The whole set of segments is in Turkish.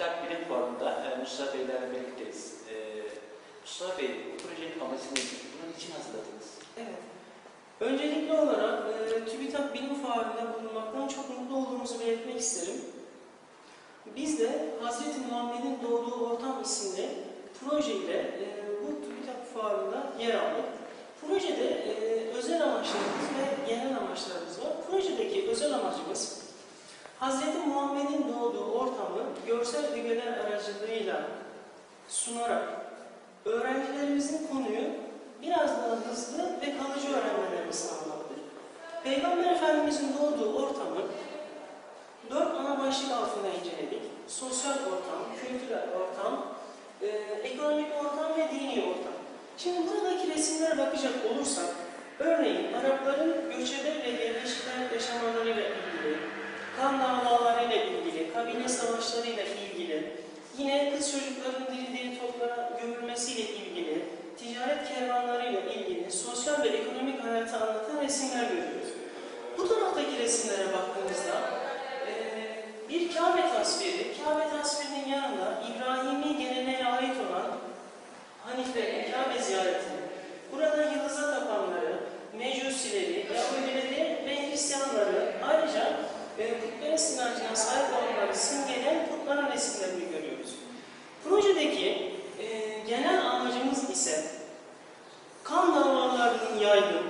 TÜBİTAK Bilim Fuarı'nda e, Mustafa Beylerle birlikteyiz. E, Mustafa Bey, bu projenin amacı nedir? Bunun için hazırladınız. Evet. Öncelikli olarak e, TÜBİTAK Bilim Fuarı'nda bulunmaktan çok mutlu olduğumuzu belirtmek isterim. Biz de Hazreti Muhammed'in doğduğu ortam isimli projeyle e, bu TÜBİTAK Fuarı'nda yer aldık. Projede e, özel amaçlarımız ve genel amaçlarımız var. Projedeki özel amacımız Hazreti Muhammed'in doğduğu ortamı görsel ögeler aracılığıyla sunarak öğrencilerimizin konuyu biraz daha hızlı ve kalıcı öğrenmelerini sağlamaktır. Peygamber Efendimizin doğduğu ortamı dört ana başlık altında inceledik. Sosyal ortam, kültürel ortam, e, ekonomik ortam ve dini ortam. Şimdi buradaki resimlere bakacak olursak, örneğin Arapların göçebe ve yerleşikler yaşamalarıyla ilgili, kan davalarıyla ilgili, kabile savaşlarıyla ilgili, yine kız çocukların diri diri toprağa gömülmesiyle ilgili, ticaret kervanlarıyla ilgili sosyal ve ekonomik hayatı anlatan resimler görüyoruz. Bu taraftaki resimlere baktığımızda eee, bir Kabe tasviri, Kabe tasvirinin yanında İbrahimi geleneğe ait olan Haniflerin Kabe ziyaretini, putperest inancına sahip olanları simgeleyen putların resimlerini görüyoruz. Projedeki e, genel amacımız ise kan davalarının yaygın,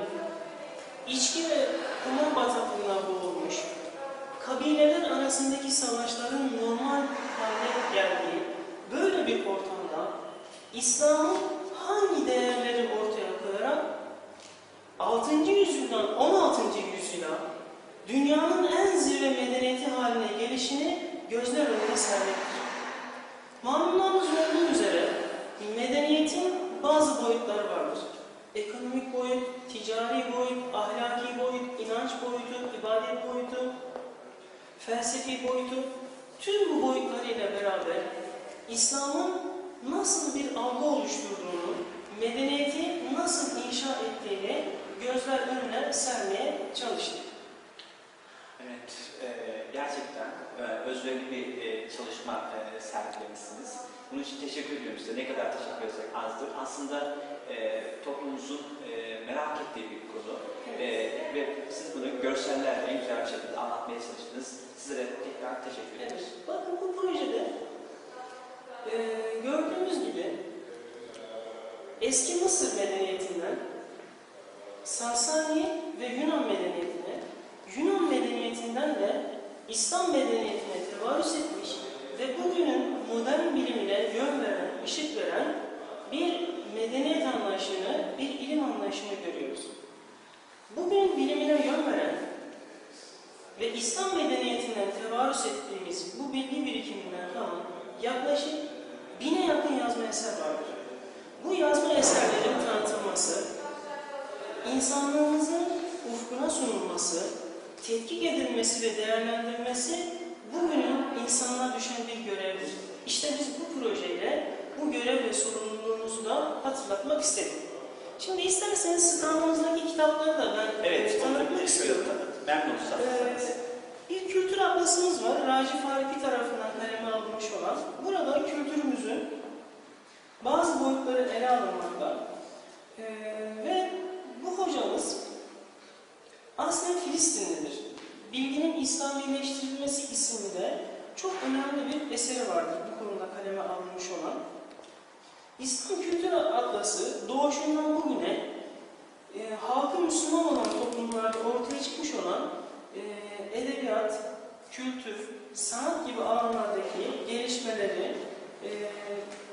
içki ve kumar bataklığına boğulmuş, kabileler arasındaki savaşların normal hale geldiği böyle bir ortamda İslam'ın hangi değerleri ortaya koyarak 6. yüzyıldan 16. yüzyıla dünyanın en zirve medeniyeti haline gelişini gözler önüne sermektir. Malumunuz olduğu üzere medeniyetin bazı boyutları vardır. Ekonomik boyut, ticari boyut, ahlaki boyut, inanç boyutu, ibadet boyutu, felsefi boyutu. Tüm bu boyutlarıyla beraber İslam'ın nasıl bir algı oluşturduğunu, medeniyeti nasıl inşa ettiğini gözler önüne sermeye çalıştık. Evet, e, gerçekten e, özverili bir e, çalışma e, sergilemişsiniz. Bunun için teşekkür ediyorum size. Ne kadar teşekkür etsek azdır. Aslında e, toplumumuzun e, merak ettiği bir konu. E, ve siz bunu görsellerle en güzel bir şekilde anlatmaya çalıştınız. Size de tekrar teşekkür Evet, ederiz. bakın bu projede e, gördüğümüz gibi eski Mısır medeniyetinden Sasani ve Yunan medeniyetine, Yunan medeniyetinden de İslam medeniyetine tevarüs etmiş ve bugünün modern bilimine yön veren, ışık veren bir medeniyet anlayışını, bir ilim anlayışını görüyoruz. Bugün bilimine yön veren ve İslam medeniyetinden tevarüs ettiğimiz bu bilgi birikiminden kalan yaklaşık bine yakın yazma eser vardır. Bu yazma eserlerin tanıtılması, insanlığımızın ufkuna sunulması, tetkik edilmesi ve değerlendirilmesi bugünün insanlığa düşen bir görevdir. İşte biz bu projeyle bu görev ve sorumluluğumuzu da hatırlatmak istedik. Şimdi isterseniz standımızdaki kitapları da ben Evet, tanıtmak istiyorum. Memnun Ee, bir kültür atlasımız var. Raci Faripi tarafından kaleme alınmış olan. Burada kültürümüzün bazı boyutları ele alınmakta. Ee, ve bu hocamız aslen Filistinlidir. Bilginin İslamileştirilmesi isimli çok önemli bir eseri vardır bu konuda kaleme alınmış olan. İslam Kültür Atlası doğuşundan bugüne e, halkı Müslüman olan toplumlarda ortaya çıkmış olan e, edebiyat, kültür, sanat gibi alanlardaki gelişmeleri e,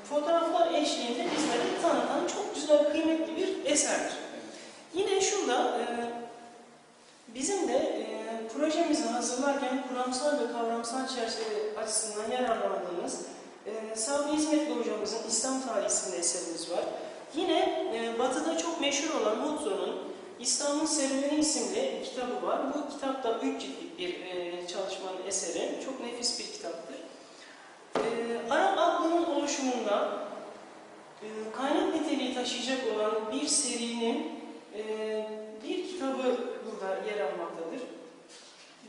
fotoğraflar eşliğinde bizlere tanıtan çok güzel, kıymetli bir eserdir. Yine şurada e, bizim de e, projemizi hazırlarken kuramsal ve kavramsal çerçeve açısından yararlandığımız e, Sabri İzmetli hocamızın İslam Tarihi isimli eserimiz var. Yine e, Batı'da çok meşhur olan Mutlu'nun İslam'ın Serüveni isimli kitabı var. Bu kitap da üç ciltlik bir e, çalışmanın eseri. Çok nefis bir kitaptır. E, Arap aklının oluşumunda e, kaynak niteliği taşıyacak olan bir serinin e, almaktadır.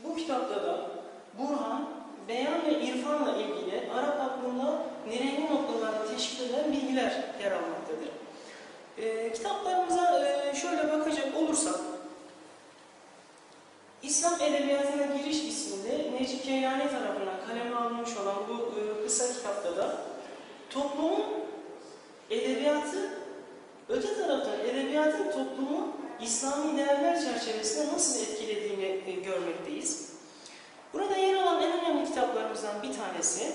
Bu kitapta da Burhan, beyan ve irfanla ilgili Arap aklının nirengi noktalarını teşkil eden bilgiler yer almaktadır. Ee, kitaplarımıza e, şöyle bakacak olursak, İslam Edebiyatı'na Giriş isimli Necip Keylani tarafından kaleme alınmış olan bu e, kısa kitapta da toplumun edebiyatı, öte taraftan edebiyatın toplumu İslami değerler çerçevesinde nasıl etkilediğini e, görmekteyiz. Burada yer alan en önemli kitaplarımızdan bir tanesi,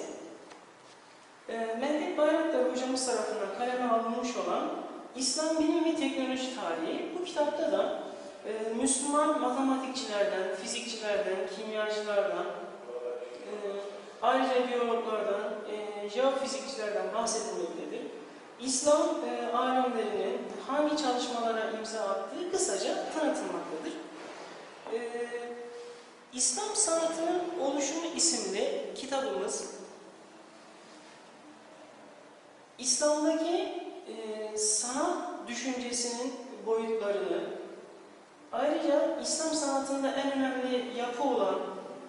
e, Mehmet Bayraktar hocamız tarafından kaleme alınmış olan İslam Bilim ve Teknoloji Tarihi. Bu kitapta da e, Müslüman matematikçilerden, fizikçilerden, kimyacılardan, ayrıca biyologlardan, jeofizikçilerden bahsedilmektedir. İslam alimlerinin hangi çalışmalara imza attığı kısaca tanıtılmaktadır. E, İslam Sanatının Oluşumu isimli kitabımız İslam'daki e, sanat düşüncesinin boyutlarını, ayrıca İslam sanatında en önemli yapı olan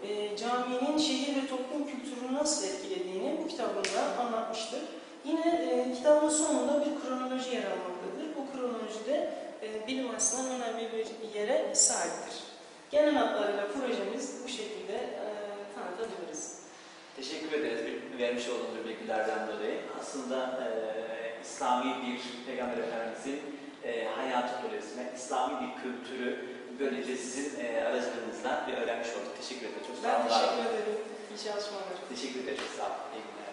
e, caminin şehir ve toplum kültürünü nasıl etkilediğini bu kitabında anlatmıştır. Yine e, kitabın sonunda bir kronoloji yer almaktadır. Kronolojide e, bilim açısından önemli bir yere sahiptir. Genel hatlarıyla projemiz bu şekilde e, tanıtabiliriz. Teşekkür ederiz vermiş olduğunuz bilgilerden dolayı. Aslında e, İslami bir Peygamber Efendimizin e, hayatı turizmi, İslami bir kültürü böylece sizin e, aracılığınızla bir öğrenmiş olduk. Teşekkür ederim. Çok sağ Ben olun. olun. teşekkür ederim. İyi çalışmalar. Teşekkür ederiz. Sağ olun. İyi günler.